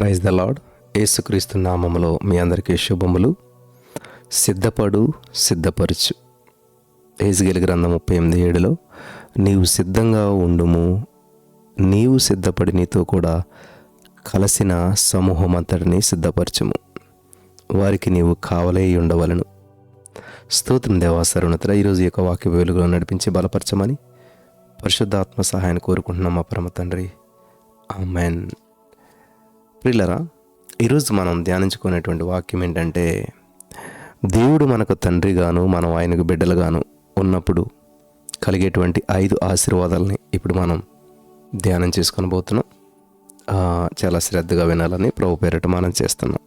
Praise the lord ఏసుక్రీస్తు నామములో మీ అందరికీ శుభములు. సిద్ధపడు సిద్ధపరచు. ఏజ్గేల్ గ్రంథం ముప్పై ఎనిమిది ఏడులో నీవు సిద్ధంగా ఉండుము. నీవు సిద్ధపడి నీతో కూడా కలిసిన సమూహం అంతటిని సిద్ధపరచుము. వారికి నీవు కావలే ఉండవలను. స్తోత్రం దేవాసరుణతర ఈరోజు ఈ యొక్క వాక్య వెలుగులో నడిపించి బలపరచమని పరిశుద్ధాత్మ సహాయాన్ని కోరుకుంటున్నాం మా పరమ తండ్రి. ఆమెన్. ప్రిల్లరా ఈరోజు మనం ధ్యానించుకునేటువంటి వాక్యం ఏంటంటే దేవుడు మనకు తండ్రిగాను మనం ఆయనకు బిడ్డలుగాను ఉన్నప్పుడు కలిగేటువంటి ఐదు ఆశీర్వాదాలని ఇప్పుడు మనం ధ్యానం చేసుకొని పోతున్నాం. చాలా శ్రద్ధగా వినాలని ప్రభు పేరట మనం చేస్తున్నాం.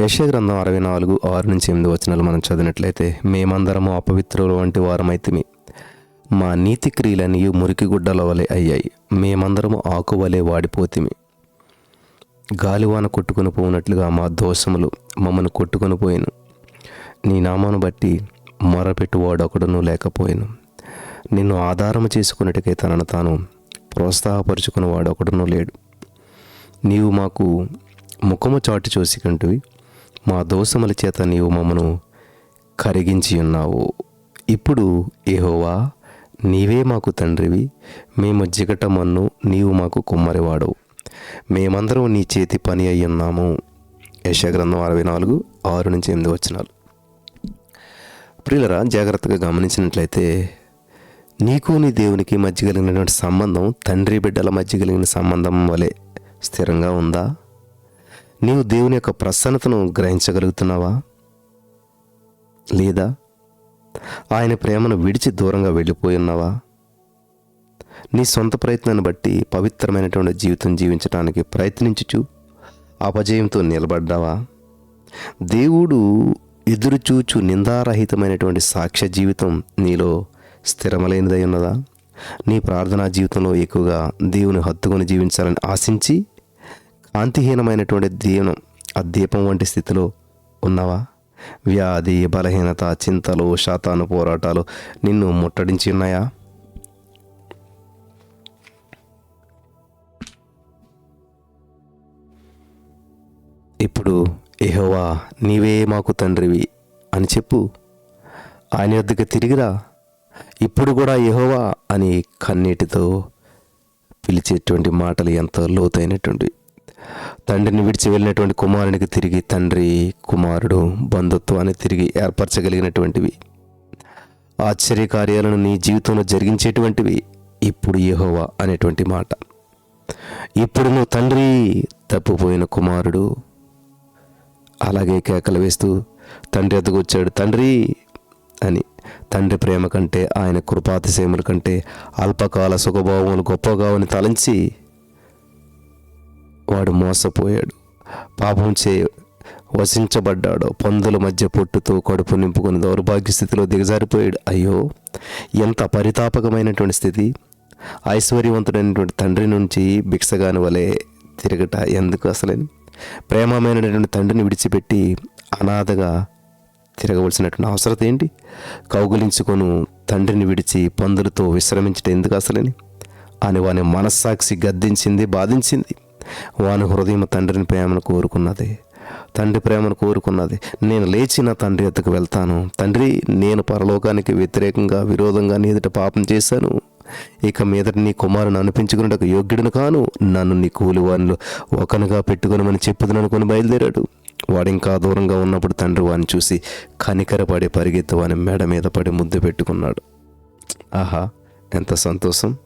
యశ గ్రంథం అరవై నాలుగు ఆరు నుంచి ఎనిమిది వచనాలు మనం చదివినట్లయితే మేమందరము అపవిత్రులు వంటి వారమైతిమి. మా నీతి క్రియలనియు మురికి గుడ్డల వలె అయ్యాయి. మేమందరము ఆకువలే వాడిపోతిమి. గాలివాన కొట్టుకుని పోనట్లుగా మా దోషములు మమ్మను కొట్టుకొని పోయిను. నీ నామాను బట్టి మొరపెట్టువాడు ఒకడును లేకపోయాను. నిన్ను ఆధారము చేసుకున్నట్టుకై తనను తాను ప్రోత్సాహపరుచుకున్నవాడు ఒకడును లేడు. నీవు మాకు ముఖము చాటు చూసికంటివి మా దోషముల చేత నీవు మమ్మను కరిగించి ఉన్నావు. ఇప్పుడు ఏహోవా నీవే మాకు తండ్రివి. మేము జిగటమన్ను నీవు మాకు కుమ్మరివాడవు. మేమందరం నీ చేతి పని అయి ఉన్నాము. యశాగ్రంథం అరవై నాలుగు ఆరు నుంచి ఎనిమిది వచ్చినాలు ప్రియులరా జాగ్రత్తగా గమనించినట్లయితే నీకు నీ దేవునికి మధ్య కలిగినటువంటి సంబంధం తండ్రి బిడ్డల మధ్య కలిగిన సంబంధం వలె స్థిరంగా ఉందా? నీవు దేవుని యొక్క ప్రసన్నతను గ్రహించగలుగుతున్నావా? లేదా ఆయన ప్రేమను విడిచి దూరంగా వెళ్ళిపోయి ఉన్నావా? నీ సొంత ప్రయత్నాన్ని బట్టి పవిత్రమైనటువంటి జీవితం జీవించడానికి ప్రయత్నించుచు అపజయంతో నిలబడ్డావా? దేవుడు ఎదురుచూచు నిందారహితమైనటువంటి సాక్ష్య జీవితం నీలో స్థిరమలేనిదై ఉన్నదా? నీ ప్రార్థనా జీవితంలో ఎక్కువగా దేవుని హత్తుకొని జీవించాలని ఆశించి కాంతిహీనమైనటువంటి దీవనం ఆ దీపం వంటి స్థితిలో ఉన్నావా? వ్యాధి బలహీనత చింతలు శాతాను పోరాటాలు నిన్ను ముట్టడించి ఉన్నాయా? ఇప్పుడు ఎహోవా నీవే మాకు తండ్రివి అని చెప్పు. ఆయన వద్దకు తిరిగిరా ఇప్పుడు కూడా యహోవా అని కన్నీటితో పిలిచేటువంటి మాటలు ఎంతో లోతైనటువంటి తండ్రిని విడిచి వెళ్ళినటువంటి కుమారునికి తిరిగి తండ్రి కుమారుడు బంధుత్వాన్ని తిరిగి ఏర్పరచగలిగినటువంటివి. ఆశ్చర్య కార్యాలను నీ జీవితంలో జరిగించేటువంటివి ఇప్పుడు యహోవా అనేటువంటి మాట. ఇప్పుడు నువ్వు తండ్రి తప్పిపోయిన కుమారుడు అలాగే కేకలు వేస్తూ తండ్రి ఎద్దకు తండ్రి అని. తండ్రి ప్రేమ కంటే ఆయన కృపాతిశయముల కంటే అల్పకాల సుఖభావములు గొప్పగా అని తలంచి వాడు మోసపోయాడు. పాపం చే వసించబడ్డాడు పందుల మధ్య పొట్టుతో కడుపు నింపుకుని దౌర్భాగ్య స్థితిలో దిగజారిపోయాడు. అయ్యో ఎంత పరితాపకమైనటువంటి స్థితి. ఐశ్వర్యవంతుడైనటువంటి తండ్రి నుంచి భిక్షగాని వలె తిరగట ఎందుకు అసలని? ప్రేమమైనటువంటి తండ్రిని విడిచిపెట్టి అనాథగా తిరగవలసినటువంటి అవసరం ఏంటి? కౌగులించుకొను తండ్రిని విడిచి పందులతో విశ్రమించడం ఎందుకు అసలని? అని వాని మనస్సాక్షి గద్దించింది బాధించింది. వాని హృదయం తండ్రిని ప్రేమను కోరుకున్నది. తండ్రి ప్రేమను కోరుకున్నది. నేను లేచిన తండ్రి ఎద్దకు వెళ్తాను. తండ్రి నేను పరలోకానికి వ్యతిరేకంగా విరోధంగా నీ ఎదుట పాపం చేశాను. ఇక మీదట నీ కుమారుని అనిపించుకున్నట్టు యోగ్యుడును కాను నన్ను నీ కూలివానిలో ఒకనుగా పెట్టుకునమని చెప్పుదని అనుకుని బయలుదేరాడు. వాడు ఇంకా దూరంగా ఉన్నప్పుడు తండ్రి వాడిని చూసి కనికరపడి పరిగెత్తి వాని మెడ మీద పడి ముద్దు పెట్టుకున్నాడు. ఆహా ఎంత సంతోషం.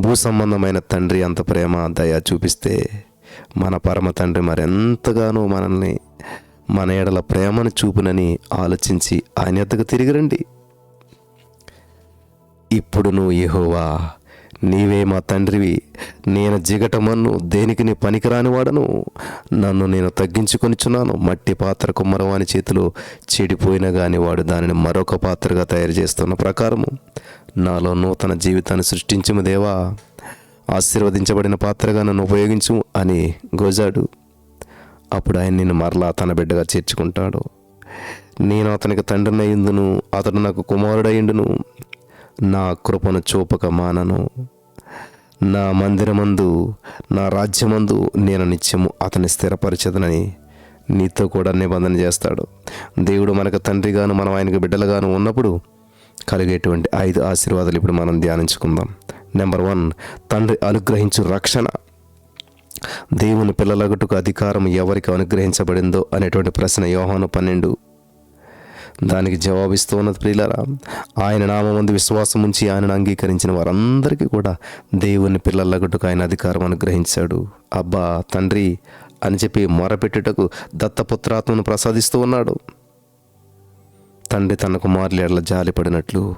భూ సంబంధమైన తండ్రి అంత ప్రేమ దయ చూపిస్తే మన పరమ తండ్రి మరెంతగానో మనల్ని మన ఎడల ప్రేమను చూపునని ఆలోచించి ఆయన ఎద్దకు తిరిగి ఇప్పుడు నువ్వు యెహోవా నీవే మా తండ్రివి. నేను జిగటమన్ను దేనికి నీ పనికిరాని వాడను నన్ను నేను తగ్గించుకొనిచున్నాను. మట్టి పాత్ర కుమ్మరవాని చేతిలో చెడిపోయిన కానీ వాడు దానిని మరొక పాత్రగా తయారు చేస్తున్న ప్రకారము. నాలో నూతన జీవితాన్ని సృష్టించము దేవా. ఆశీర్వదించబడిన పాత్రగా నన్ను ఉపయోగించు అని గోజాడు. అప్పుడు ఆయన నిన్ను మరలా తన బిడ్డగా చేర్చుకుంటాడు. నేను అతనికి తండ్రిని అయ్యిందును అతడు నాకు కుమారుడయ్యిండును నా కృపను చూపక మానను నా మందిరమందు నా రాజ్యమందు నేను నిత్యము అతని స్థిరపరిచదనని నీతో కూడా నిబంధన చేస్తాడు. దేవుడు మనకు తండ్రిగాను మనం ఆయనకు బిడ్డలుగాను ఉన్నప్పుడు కలిగేటువంటి ఐదు ఆశీర్వాదాలు ఇప్పుడు మనం ధ్యానించుకుందాం. నెంబర్ వన్ తండ్రి అనుగ్రహించు రక్షణ. దేవుని పిల్లలగటుకు అధికారం ఎవరికి అనుగ్రహించబడిందో అనేటువంటి ప్రశ్న యోహాను పన్నెండు దానికి జవాబిస్తూ ఉన్నది ప్రియులరా ఆయన నామందు విశ్వాసం ఉంచి ఆయనను అంగీకరించిన వారందరికీ కూడా దేవుని పిల్లలగుటకు ఆయన అధికారం అనుగ్రహించాడు. అబ్బా తండ్రి అని చెప్పి మొరపెట్టుటకు దత్తపుత్రాత్మను ప్రసాదిస్తూ ఉన్నాడు. తండ్రి తన కుమారుల ఎడల జాలిపడినట్లు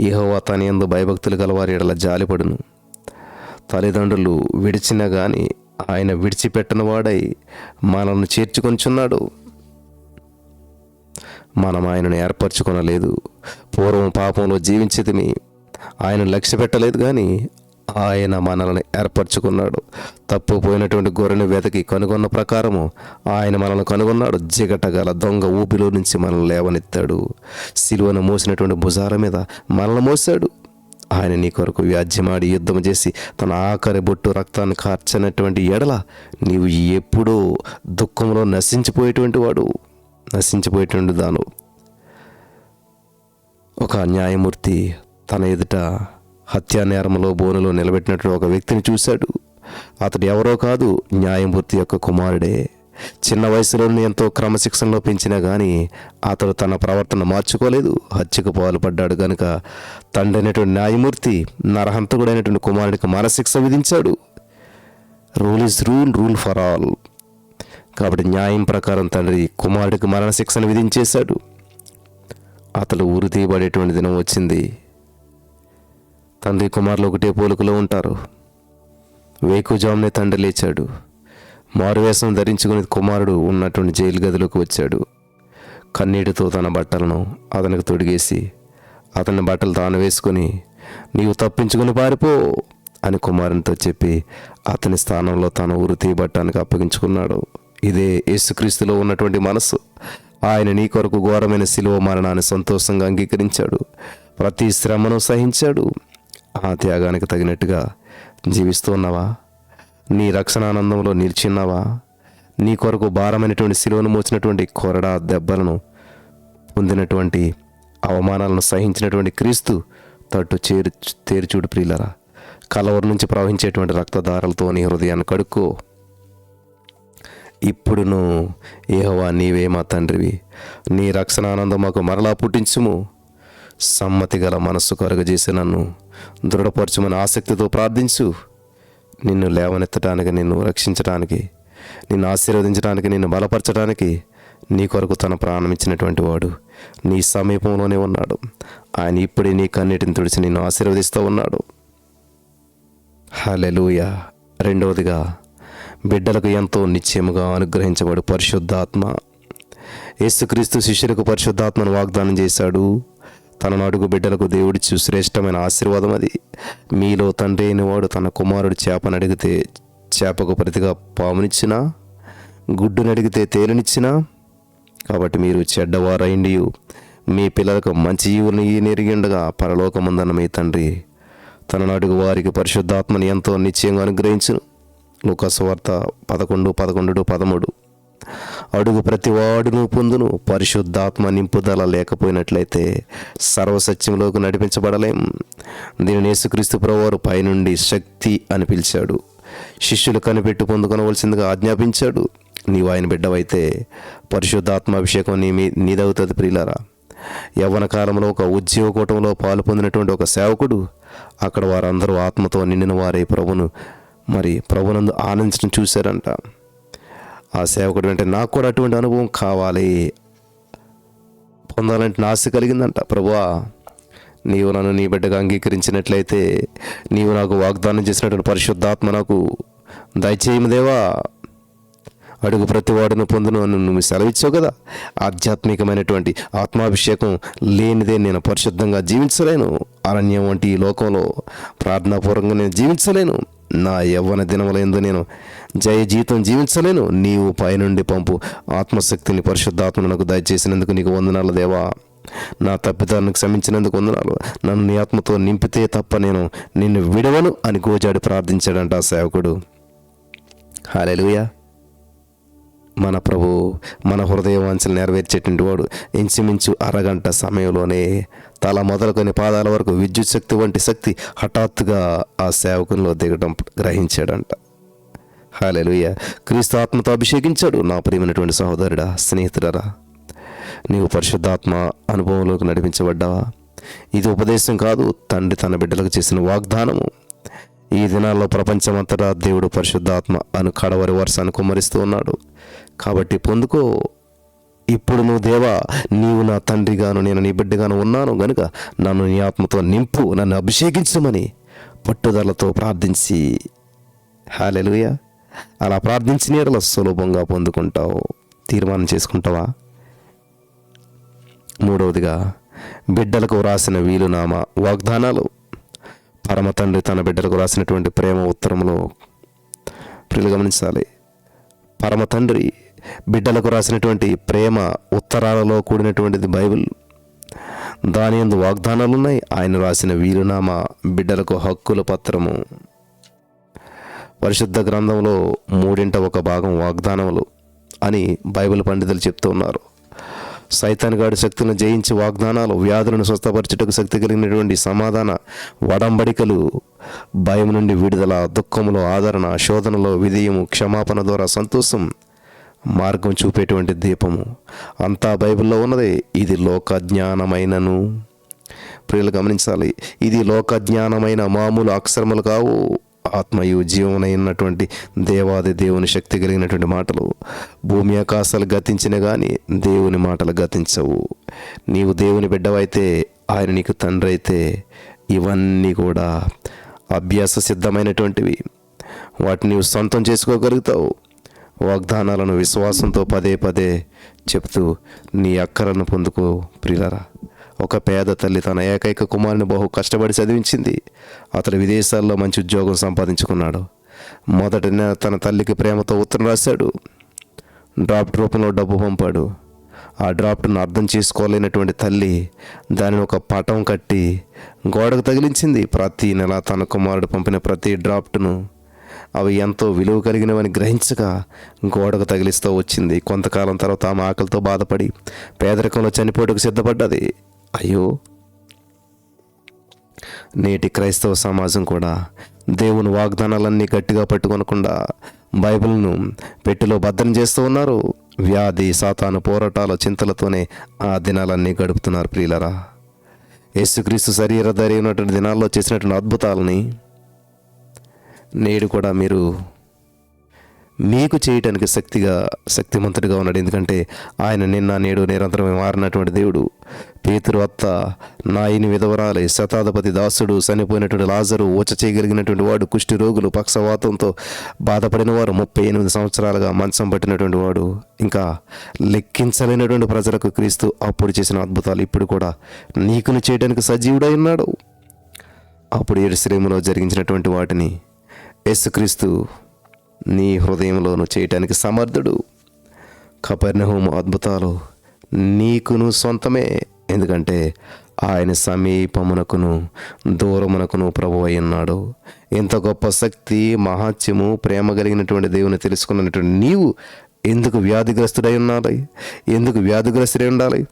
యెహోవా తన ఎందు భయభక్తులు గలవారి ఎడల జాలిపడును. తల్లిదండ్రులు విడిచినా కానీ ఆయన విడిచిపెట్టని వాడై మనల్ని చేర్చుకొంచున్నాడు. మనం ఆయనను ఏర్పరచుకొనలేదు. పూర్వం పాపంలో జీవించేదిమి ఆయన లక్ష్య పెట్టలేదు కానీ ఆయన మనల్ని ఏర్పరచుకున్నాడు. తప్పు పోయినటువంటి గొర్రెను వెతకి కనుగొన్న ప్రకారము ఆయన మనల్ని కనుగొన్నాడు. జిగటగల దొంగ ఊపిలో నుంచి మనల్ని లేవనెత్తాడు. సిలువను మోసినటువంటి భుజాల మీద మనల్ని మోసాడు ఆయన నీ కొరకు వ్యాజ్యమాడి యుద్ధం చేసి తన ఆఖరి బొట్టు రక్తాన్ని కార్చనటువంటి ఎడల నీవు ఎప్పుడూ దుఃఖంలో నశించిపోయేటువంటి వాడు. నశించిపోయేటువంటి దాను. ఒక న్యాయమూర్తి తన ఎదుట హత్యా నేరంలో బోనులో నిలబెట్టినట్టు ఒక వ్యక్తిని చూశాడు. అతడు ఎవరో కాదు న్యాయమూర్తి యొక్క కుమారుడే. చిన్న వయసులోనే ఎంతో క్రమశిక్షణలో పెంచినా కానీ అతడు తన ప్రవర్తన మార్చుకోలేదు. హత్యకు పాల్పడ్డాడు కనుక తండ్రి అయినటువంటి న్యాయమూర్తి నరహంతకుడైనటువంటి కుమారుడికి మరశిక్ష విధించాడు. Rule is rule rule for all కాబట్టి న్యాయం ప్రకారం తండ్రి కుమారుడికి మరణశిక్షను విధించేశాడు. అతడు ఊరు తీయబడేటువంటి దినం వచ్చింది. తండ్రి కుమారులు ఒకటే పోలుకలో ఉంటారు. వేకుజామునే తండ్రి లేచాడు. మారువేషం ధరించుకుని కుమారుడు ఉన్నటువంటి జైలు గదిలోకి వచ్చాడు. కన్నీటితో తన బట్టలను అతనికి తొడిగేసి అతని బట్టలు తాను వేసుకొని నీవు తప్పించుకుని పారిపో అని కుమారునితో చెప్పి అతని స్థానంలో తన ఊరు తీయబట్టానికి అప్పగించుకున్నాడు. ఇదే యేసుక్రీస్తులో ఉన్నటువంటి మనసు. ఆయన నీ కొరకు ఘోరమైన శిలువ మరణాన్ని సంతోషంగా అంగీకరించాడు. ప్రతి శ్రమను సహించాడు. ఆ త్యాగానికి తగినట్టుగా జీవిస్తున్నావా నీ రక్షణానందంలో నిలిచిన్నావా? నీ కొరకు భారమైనటువంటి శిలువను మోచినటువంటి కొరడా దెబ్బలను పొందినటువంటి అవమానాలను సహించినటువంటి క్రీస్తు తట్టు చేరు తేరుచూడు ప్రియులరా. కలవరు నుంచి ప్రవహించేటువంటి రక్తధారలతో నీ హృదయాన్ని కడుక్కో. ఇప్పుడును ఏహోవా నీవే మా తండ్రివి. నీ రక్షణ ఆనందం మాకు మరలా పుట్టించుము. సమ్మతి గల మనస్సు కలుగజేసి నన్ను దృఢపరచుమని ఆసక్తితో ప్రార్థించు. నిన్ను లేవనెత్తడానికి నిన్ను రక్షించడానికి నిన్ను ఆశీర్వదించడానికి నిన్ను బలపరచడానికి నీ కొరకు తన ప్రాణం ఇచ్చినటువంటి వాడు నీ సమీపంలోనే ఉన్నాడు. ఆయన ఇప్పుడే నీ కన్నీటిని తుడిచి నిన్ను ఆశీర్వదిస్తూ ఉన్నాడు. హలెలూయ రెండవదిగా బిడ్డలకు ఎంతో నిశ్చయముగా అనుగ్రహించబడు పరిశుద్ధాత్మ. యేసుక్రీస్తు శిష్యులకు పరిశుద్ధాత్మను వాగ్దానం చేశాడు. తన అడుగు బిడ్డలకు దేవుడిచ్చు శ్రేష్టమైన ఆశీర్వాదం అది. మీలో తండ్రి అయిన వాడు తన కుమారుడు చేపను అడిగితే చేపకు ప్రతిగా పామునిచ్చినా గుడ్డును అడిగితే తేలినిచ్చినా కాబట్టి మీరు చెడ్డవారైండి మీ పిల్లలకు మంచి జీవుని నెరిగిండగా పరలోకముందన్న మీ తండ్రి. తన నాటుకు వారికి పరిశుద్ధాత్మని ఎంతో నిశ్చయంగా అనుగ్రహించును. లూకస్వార్త పదకొండు పదకొండు పదమూడు. అడుగు ప్రతివాడును పొందును పరిశుద్ధాత్మ నింపుదల లేకపోయినట్లయితే సర్వసత్యంలోకి నడిపించబడలేం. దీనిని యేసుక్రీస్తు ప్రభువారు పైనుండి శక్తి అని పిలిచాడు. శిష్యులు కనిపెట్టి పొందుకొనవలసిందిగా ఆజ్ఞాపించాడు. నీవు ఆయన బిడ్డవైతే పరిశుద్ధాత్మ అభిషేకం నీ మీ నీదవుతుంది ప్రియులారా. యవ్వన కాలంలో ఒక ఉద్యోగ కూటంలో పాలు పొందినటువంటి ఒక సేవకుడు అక్కడ వారందరూ ఆత్మతో నిండిన వారే ప్రభును మరి ప్రభునందు ఆనందించడం చూశారంట. ఆ సేవకుడు అంటే నాకు కూడా అటువంటి అనుభవం కావాలి. పొందాలంటే నాశ ఆశ కలిగిందంట. ప్రభువా నీవు నన్ను నీ బిడ్డగా అంగీకరించినట్లయితే నీవు నాకు వాగ్దానం చేసినటువంటి పరిశుద్ధాత్మ నాకు దయచేయము దేవా. అడుగు ప్రతివాడును పొందును అని నువ్వు సెలవిచ్చావు కదా. ఆధ్యాత్మికమైనటువంటి ఆత్మాభిషేకం లేనిదే నేను పరిశుద్ధంగా జీవించలేను. అరణ్యం వంటి ఈ లోకంలో ప్రార్థనాపూర్వకంగా నేను జీవించలేను. నా యవ్వన దినములందు నేను జయ జీవితం జీవించలేను. నీవు పైనుండి పంపు. ఆత్మశక్తిని పరిశుద్ధాత్మ నాకు దయచేసినందుకు నీకు వందనాలు దేవా. నా తప్పిదాన్ని క్షమించినందుకు వందనాలు. నన్ను నీ ఆత్మతో నింపితే తప్ప నేను నిన్ను విడవను అని గోజాడి ప్రార్థించాడంట ఆ సేవకుడు. హాలెలుయా మన ప్రభు మన హృదయ వాంఛలు నెరవేర్చేటువంటి వాడు ఇంచుమించు అరగంట సమయంలోనే తల మొదలుకొని పాదాల వరకు విద్యుత్ శక్తి వంటి శక్తి హఠాత్తుగా ఆ సేవకునిలో దిగడం గ్రహించాడంట. హాలెలుయ క్రీస్తు ఆత్మతో అభిషేకించాడు. నా ప్రియమైనటువంటి సహోదరుడా స్నేహితుడరా నీవు పరిశుద్ధాత్మ అనుభవంలోకి నడిపించబడ్డావా? ఇది ఉపదేశం కాదు తండ్రి తన బిడ్డలకు చేసిన వాగ్దానము. ఈ దినాల్లో ప్రపంచమంతటా దేవుడు పరిశుద్ధాత్మ అను కడవరి వరుసను కుమ్మరిస్తూ ఉన్నాడు. కాబట్టి పొందుకో. ఇప్పుడు నువ్వు దేవా నీవు నా తండ్రిగాను నేను నీ బిడ్డగాను ఉన్నాను గనుక నన్ను నీ ఆత్మతో నింపు నన్ను అభిషేకించమని పట్టుదలతో ప్రార్థించి. హాలెలుయ అలా ప్రార్థించిన ఎడల సులభంగా పొందుకుంటావు. తీర్మానం చేసుకుంటావా? మూడవదిగా బిడ్డలకు వ్రాసిన వీలునామా వాగ్దానాలు. పరమ తండ్రి తన బిడ్డలకు రాసినటువంటి ప్రేమ ఉత్తరంలో ప్రిలు గమనించాలి. పరమ తండ్రి బిడ్డలకు రాసినటువంటి ప్రేమ ఉత్తరాలలో కూడినటువంటిది బైబిల్. దాని ఎందు వాగ్దానాలు ఉన్నాయి ఆయన రాసిన వీలునామా బిడ్డలకు హక్కుల పత్రము. పరిశుద్ధ గ్రంథంలో మూడింట ఒక భాగం వాగ్దానములు అని బైబిల్ పండితులు చెప్తూ ఉన్నారు. సైతాన్గాడి శక్తులను జయించి వాగ్దానాలు వ్యాధులను స్వస్థపరచుటకు శక్తి కలిగినటువంటి సమాధాన వడంబడికలు భయం నుండి విడుదల దుఃఖములో ఆదరణ శోధనలో విధేయము క్షమాపణ ద్వారా సంతోషం మార్గం చూపేటువంటి దీపము. అంతా బైబిల్లో ఉన్నది. ఇది లోక జ్ఞానమైనను ప్రియులు గమనించాలి. ఇది లోక జ్ఞానమైన మామూలు అక్షరములు కావు. ఆత్మయు జీవనైనటువంటి దేవాది దేవుని శక్తి కలిగినటువంటి మాటలు. భూమి ఆకాశాలు గతించిన కానీ దేవుని మాటలు గతించవు. నీవు దేవుని బిడ్డవైతే ఆయన నీకు తండ్రి అయితే ఇవన్నీ కూడా అభ్యాస సిద్ధమైనటువంటివి. వాటిని నీవు సొంతం చేసుకోగలుగుతావు. వాగ్దానాలను విశ్వాసంతో పదే పదే చెప్తూ నీ అక్కరను పొందుకో ప్రియులరా ఒక పేద తల్లి తన ఏకైక కుమారుని బహు కష్టపడి చదివించింది. అతడు విదేశాల్లో మంచి ఉద్యోగం సంపాదించుకున్నాడు. మొదట తన తల్లికి ప్రేమతో ఉత్తరం రాశాడు. డ్రాఫ్ట్ రూపంలో డబ్బు పంపాడు. ఆ డ్రాఫ్ట్ను అర్థం చేసుకోలేనటువంటి తల్లి దానిని ఒక పటం కట్టి గోడకు తగిలించింది. ప్రతి నెల తన కుమారుడు పంపిన ప్రతి డ్రాఫ్ట్ను అవి ఎంతో విలువ కలిగినవని గ్రహించగా గోడకు తగిలిస్తూ వచ్చింది. కొంతకాలం తర్వాత ఆమె ఆకలితో బాధపడి పేదరికంలో చనిపోటుకు సిద్ధపడ్డది. అయ్యో! నేటి క్రైస్తవ సమాజం కూడా దేవుని వాగ్దానాలన్నీ గట్టిగా పట్టుకొనకుండా బైబిల్ను పెట్టిలో భద్రం చేస్తూ ఉన్నారు. వ్యాధి సాతాను పోరాటాల చింతలతోనే ఆ దినాలన్నీ గడుపుతున్నారు ప్రియులరా. యేసుక్రీస్తు శరీర ధైర్యమైనటువంటి దినాల్లో చేసినటువంటి అద్భుతాలని నేడు కూడా మీరు మీకు చేయటానికి శక్తిగా శక్తిమంతుడిగా ఉన్నాడు. ఎందుకంటే ఆయన నిన్న నేడు నిరంతరం మారినటువంటి దేవుడు. పేతురు అత్త నాయని విధవరాలి శతాధిపతి దాసుడు చనిపోయినటువంటి లాజరు ఊచ చేయగలిగినటువంటి వాడు కుష్టి రోగులు పక్షవాతంతో బాధపడిన వారు ముప్పై ఎనిమిది సంవత్సరాలుగా మంచం పట్టినటువంటి వాడు ఇంకా లెక్కించలేనటువంటి ప్రజలకు క్రీస్తు అప్పుడు చేసిన అద్భుతాలు ఇప్పుడు కూడా నీకును చేయడానికి సజీవుడై ఉన్నాడు. అప్పుడు ఏడు శ్రేమలో జరిగించినటువంటి వాటిని యేసుక్రీస్తు నీ హృదయంలోను చేయటానికి సమర్థుడు. కపర్ణహోము అద్భుతాలు నీకును సొంతమే. ఎందుకంటే ఆయన సమీపమునకును దూరమునకును ప్రభు అయి ఉన్నాడు. ఇంత గొప్ప శక్తి మహాత్యము ప్రేమ కలిగినటువంటి దేవుని తెలుసుకున్నటువంటి నీవు ఎందుకు వ్యాధిగ్రస్తుడై ఉండాలి? ఎందుకు వ్యాధిగ్రస్తుడై ఉండాలి?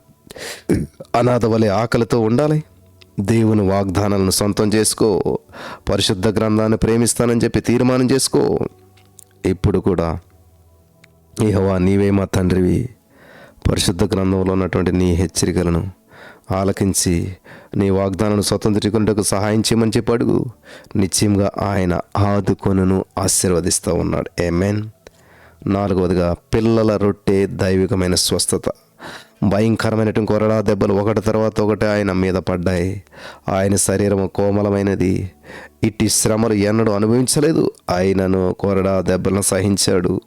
అనాథ వలె ఆకలితో ఉండాలి? దేవుని వాగ్దానాలను సొంతం చేసుకో. పరిశుద్ధ గ్రంథాన్ని ప్రేమిస్తానని చెప్పి తీర్మానం చేసుకో. ఇప్పుడు కూడా యెహోవా నీవే మా తండ్రివి. పరిశుద్ధ గ్రంథంలో ఉన్నటువంటి నీ హెచ్చరికలను ఆలకించి నీ వాగ్దానాలను స్వతంత్రించుకుంటకు సహాయం చేయమని చెప్పి నిశ్చయంగా ఆయన ఆదుకొనును ఆశీర్వదిస్తూ ఉన్నాడు. ఏమేన్ నాలుగవదిగా పిల్లల రొట్టె దైవికమైన స్వస్థత. భయంకరమైనటువంటి కొరడా దెబ్బలు ఒకటి తర్వాత ఒకటి ఆయన మీద పడ్డాయి. ఆయన శరీరము కోమలమైనది. ఇట్టి శ్రమలు ఎన్నడూ అనుభవించలేదు. ఆయనను కొరడా దెబ్బలను సహించాడు.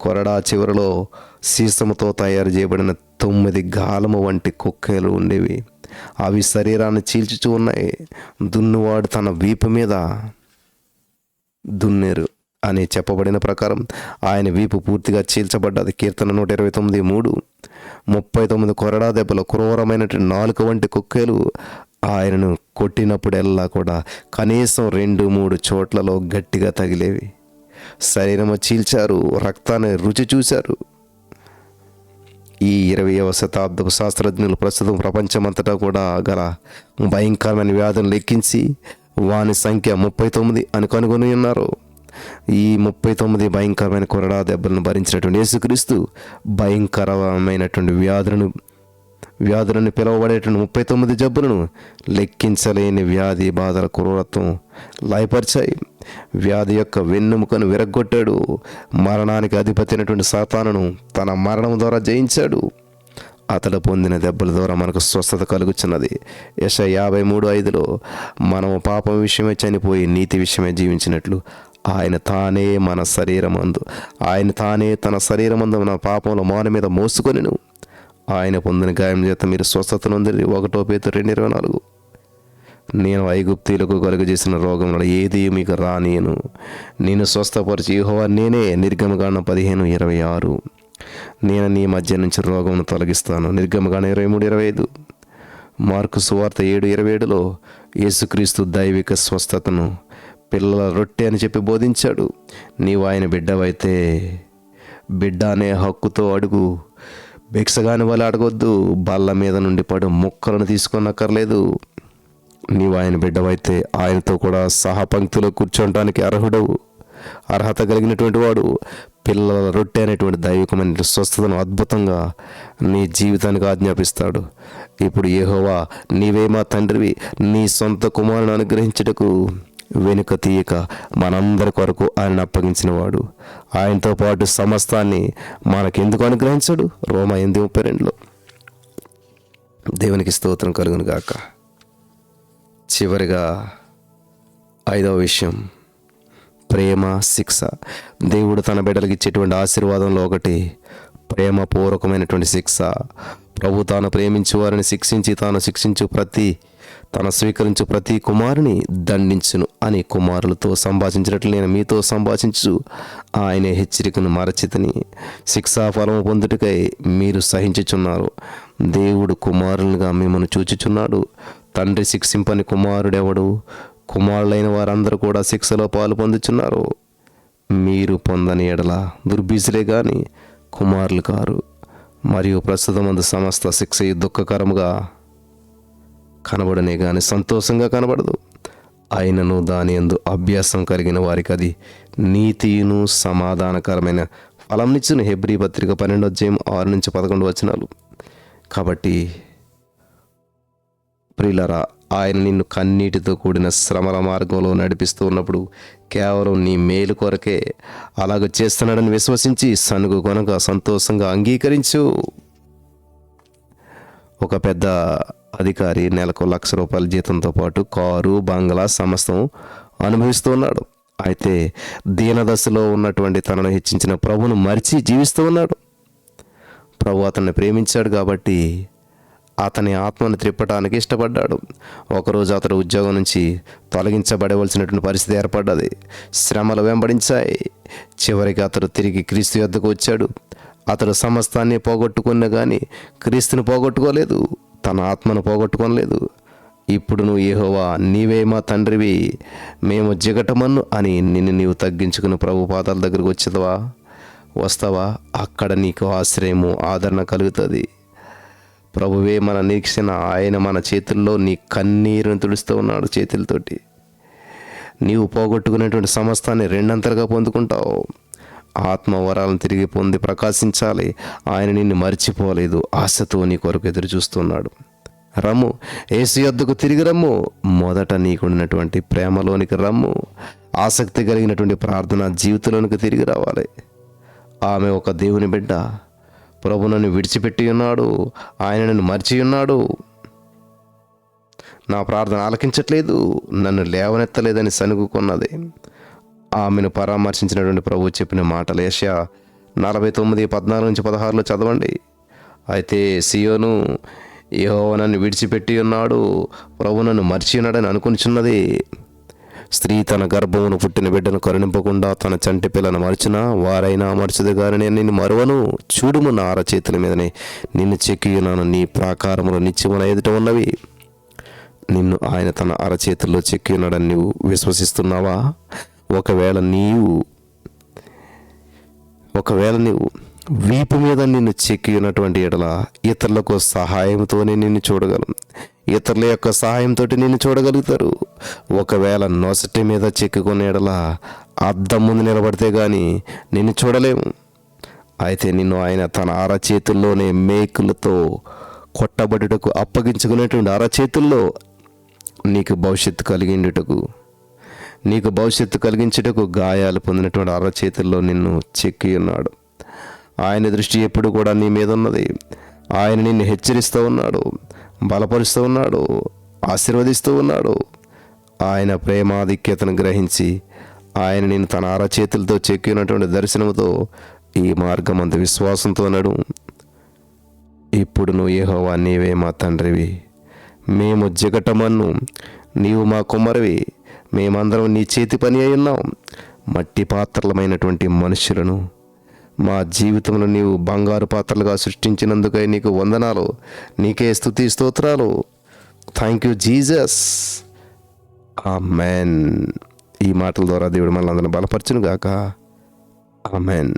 కొరడా చివరిలో సీసముతో తయారు చేయబడిన తొమ్మిది గాలము వంటి కుక్కలు ఉండేవి. అవి శరీరాన్ని చీల్చుచూ ఉన్నాయి. దున్నువాడు తన వీపు మీద దున్నేరు అని చెప్పబడిన ప్రకారం ఆయన వీపు పూర్తిగా చీల్చబడ్డది. కీర్తన నూట ఇరవై తొమ్మిది మూడు. ముప్పై తొమ్మిది కొరడా దెబ్బలు క్రూరమైనటువంటి నాలుక వంటి కుక్కేలు ఆయనను కొట్టినప్పుడెల్లా కూడా కనీసం రెండు మూడు చోట్లలో గట్టిగా తగిలేవి. శరీరము చీల్చారు రక్తాన్ని రుచి చూశారు. ఈ ఇరవయవ శతాబ్దపు శాస్త్రజ్ఞులు ప్రస్తుతం ప్రపంచమంతటా కూడా గల భయంకరమైన వ్యాధులను లెక్కించి వాని సంఖ్య ముప్పై తొమ్మిది అని కనుగొని ఉన్నారు. ఈ ముప్పై తొమ్మిది భయంకరమైన కొరడా దెబ్బలను భరించినటువంటి యేసుక్రీస్తు భయంకరమైనటువంటి వ్యాధులను వ్యాధులను పిలువబడేటువంటి ముప్పై తొమ్మిది జబ్బులను లెక్కించలేని వ్యాధి బాధల క్రూరత్వం లయపరిచాయి. వ్యాధి యొక్క వెన్నెముకను విరగ్గొట్టాడు. మరణానికి అధిపతి అయినటువంటి సాతానును తన మరణం ద్వారా జయించాడు. అతడు పొందిన దెబ్బల ద్వారా మనకు స్వస్థత కలుగుచున్నది. యశ యాభై మూడు ఐదులో మనము పాపం విషయమే చనిపోయి నీతి విషయమే జీవించినట్లు ఆయన తానే మన శరీరమందు. ఆయన తానే తన శరీరమందు మన పాపంలో మాన మీద మోసుకొనిను. ఆయన పొందిన గాయం చేత మీరు స్వస్థత నొందిరి ఒకటో పేరు రెండు ఇరవై నాలుగు. నేను ఐగుప్తీలకు కలుగజేసిన రోగం ఏది మీకు రానియను. నేను స్వస్థపరిచి యూహోవా నేనే. నిర్గమగాన పదిహేను ఇరవై ఆరు. నేను నీ మధ్య నుంచి రోగమును తొలగిస్తాను. నిర్గమగాన ఇరవై మూడు ఇరవై ఐదు. మార్కు సువార్త ఏడు ఇరవై ఏడులో యేసుక్రీస్తు దైవిక స్వస్థతను పిల్లల రొట్టె అని చెప్పి బోధించాడు. నీవు ఆయన బిడ్డవైతే బిడ్డ అనే హక్కుతో అడుగు. భిక్షగాని వల్ల అడగొద్దు. బల్ల మీద నుండి పడు ముక్కలను తీసుకొనక్కర్లేదు. నీవు ఆయన బిడ్డవైతే ఆయనతో కూడా సహపంక్తిలో కూర్చోవడానికి అర్హుడవు. అర్హత కలిగినటువంటి వాడు పిల్లల రొట్టె అనేటువంటి దైవికమైన స్వస్థతను అద్భుతంగా నీ జీవితానికి ఆజ్ఞాపిస్తాడు. ఇప్పుడు ఏహోవా నీవే మా తండ్రివి. నీ సొంత కుమారుని అనుగ్రహించుటకు వెనుక తీయక మనందరి కొరకు ఆయన అప్పగించిన వాడు ఆయనతో పాటు సమస్తాన్ని మనకెందుకు అనుగ్రహించాడు? రోమ ఎనిమిది ముప్పై రెండులో. దేవునికి స్తోత్రం కలుగును గాక. చివరిగా ఐదవ విషయం. ప్రేమ శిక్ష. దేవుడు తన బిడ్డలకు ఇచ్చేటువంటి ఆశీర్వాదంలో ఒకటి ప్రేమపూర్వకమైనటువంటి శిక్ష. ప్రభు తాను ప్రేమించు వారిని శిక్షించి తాను శిక్షించు ప్రతి తను స్వీకరించు ప్రతి కుమారుని దండించును అని కుమారులతో సంభాషించినట్లు నేను మీతో సంభాషించు. ఆయన హెచ్చరికను మరచితని. శిక్షాఫలము పొందుటకై మీరు సహించుచున్నారు. దేవుడు కుమారులుగా మిమ్మల్ని చూచుచున్నాడు. తండ్రి శిక్షింపని కుమారుడెవడు? కుమారులైన వారందరూ కూడా శిక్షలో పాలు పొందుచున్నారు. మీరు పొందని ఎడల దుర్బీజులే కానీ కుమారులు కారు. మరియు ప్రస్తుతం అందు సమస్త శిక్ష దుఃఖకరముగా కనబడనే కానీ సంతోషంగా కనబడదు. అయినను దాని ఎందు అభ్యాసం కలిగిన వారికి అది నీతియును సమాధానకరమైన ఫలంనిచ్చిన హెబ్రీ పత్రిక పన్నెండు అధ్యాయం ఆరు నుంచి పదకొండు వచనాలు. కాబట్టి ప్రిలరా ఆయన నిన్ను కన్నీటితో కూడిన శ్రమల మార్గంలో నడిపిస్తూ ఉన్నప్పుడు కేవలం నీ మేలు కొరకే అలాగ చేస్తున్నాడని విశ్వసించి సనుగు కొనగా సంతోషంగా అంగీకరించు. ఒక పెద్ద అధికారి నెలకు లక్ష రూపాయల జీతంతో పాటు కారు బంగ్లా సమస్తం అనుభవిస్తూ ఉన్నాడు అయితే దీనదశలో ఉన్నటువంటి తనను హెచ్చించిన ప్రభును మరిచి జీవిస్తూ ఉన్నాడు. ప్రభు అతన్ని ప్రేమించాడు కాబట్టి అతని ఆత్మను త్రిప్పటానికి ఇష్టపడ్డాడు. ఒకరోజు అతడు ఉద్యోగం నుంచి తొలగించబడవలసినటువంటి పరిస్థితి ఏర్పడ్డది. శ్రమలు వెంబడించాయి. చివరికి అతడు తిరిగి క్రీస్తు యొద్దకు వచ్చాడు. అతడు సమస్తాన్ని పోగొట్టుకున్నా కానీ క్రీస్తుని పోగొట్టుకోలేదు. తన ఆత్మను పోగొట్టుకోలేదు ఇప్పుడు నువ్వు ఏహోవా నీవే మా తండ్రివి. మేము జిగటమన్ను అని నిన్ను నీవు తగ్గించుకుని ప్రభు పాదాల దగ్గరకు వచ్చేదవా? వస్తావా? అక్కడ నీకు ఆశ్రయము ఆదరణ కలుగుతుంది. ప్రభువే మన నిరీక్షణ ఆయన మన చేతుల్లో నీ కన్నీరుని తుడుస్తూ ఉన్నాడు చేతులతోటి. నీవు పోగొట్టుకునేటువంటి సమస్తాన్ని రెండంతలుగా పొందుకుంటావు. ఆత్మవరాలను తిరిగి పొంది ప్రకాశించాలి. ఆయన నిన్ను మర్చిపోలేదు. ఆశతో నీ కొరకు ఎదురు చూస్తున్నాడు. రమ్ము. ఏసు యొద్దకు తిరిగి రమ్ము. మొదట నీకుండినటువంటి ప్రేమలోనికి రమ్ము. ఆసక్తి కలిగినటువంటి ప్రార్థన జీవితంలోనికి తిరిగి రావాలి. ఆమె ఒక దేవుని బిడ్డ. ప్రభు నన్ను విడిచిపెట్టి ఉన్నాడు. ఆయన నన్ను మర్చి ఉన్నాడు. నా ప్రార్థన ఆలకించట్లేదు. నన్ను లేవనెత్తలేదని సనుగుకున్నది. ఆమెను పరామర్శించినటువంటి ప్రభు చెప్పిన మాటలు. ఏషియా నలభై తొమ్మిది పద్నాలుగు నుంచి పదహారులో చదవండి. అయితే సియోను యెహోవా నన్ను విడిచిపెట్టి ఉన్నాడు ప్రభు నన్ను మర్చి ఉన్నాడని అనుకునిచున్నది. స్త్రీ తన గర్భమును పుట్టిన బిడ్డను కరుణింపకుండా తన చంటి పిల్లను మరచినా వారైనా మరచదు కానీ నేను నిన్ను మరువను. చూడుము నా అరచేతుల మీదనే. నిన్ను చెక్కియున్నాను నీ ప్రాకారములు నిత్యమున ఎదుట ఉన్నవి. నిన్ను ఆయన తన అరచేతుల్లో చెక్కియున్నాడని నీవు విశ్వసిస్తున్నావా? ఒకవేళ నీవు ఒకవేళ నీవు వీపు మీద నిన్ను చెక్కి ఉన్నటువంటి ఎడల ఇతరులకు సహాయంతోనే నిన్ను చూడగలం. ఇతరుల యొక్క సహాయంతో నిన్ను చూడగలుగుతారు. ఒకవేళ నొసటి మీద చెక్కుకున్న ఎడల అద్దం ముందు నిలబడితే కానీ నిన్ను చూడలేము. అయితే నిన్ను ఆయన తన అరచేతుల్లోనే మేకులతో కొట్టబడుటకు అప్పగించుకునేటువంటి అరచేతుల్లో నీకు భవిష్యత్తు కలిగిండుటకు నీకు భవిష్యత్తు కలిగించుటకు గాయాలు పొందినటువంటి అరచేతుల్లో నిన్ను చెక్కి ఉన్నాడు. ఆయన దృష్టి ఎప్పుడు కూడా నీ మీద ఉన్నది. ఆయన నిన్ను హెచ్చరిస్తూ ఉన్నాడు బలపరుస్తూ ఉన్నాడు ఆశీర్వదిస్తూ ఉన్నాడు. ఆయన ప్రేమాధిక్యతను గ్రహించి ఆయన నేను తన అరచేతులతో చెక్కినటువంటి దర్శనముతో ఈ మార్గం అంత విశ్వాసంతో నడు. ఇప్పుడు నువ్వు ఏహోవా నీవే మా తండ్రివి. మేము జిగటమన్ను నీవు మా కుమ్మరివి మేమందరం నీ చేతి పని అయి ఉన్నాం. మట్టి పాత్రలమైనటువంటి మనుషులను మా జీవితంలో నీవు బంగారు పాత్రలుగా సృష్టించినందుకై నీకు వందనాలు. నీకే స్థుతి స్తోత్రాలు. థ్యాంక్ యూ జీజస్ ఆ మ్యాన్ ఈ మాటల ద్వారా దేవుడు మనల్ని అందరిని బలపరచును గాక ఆ మ్యాన్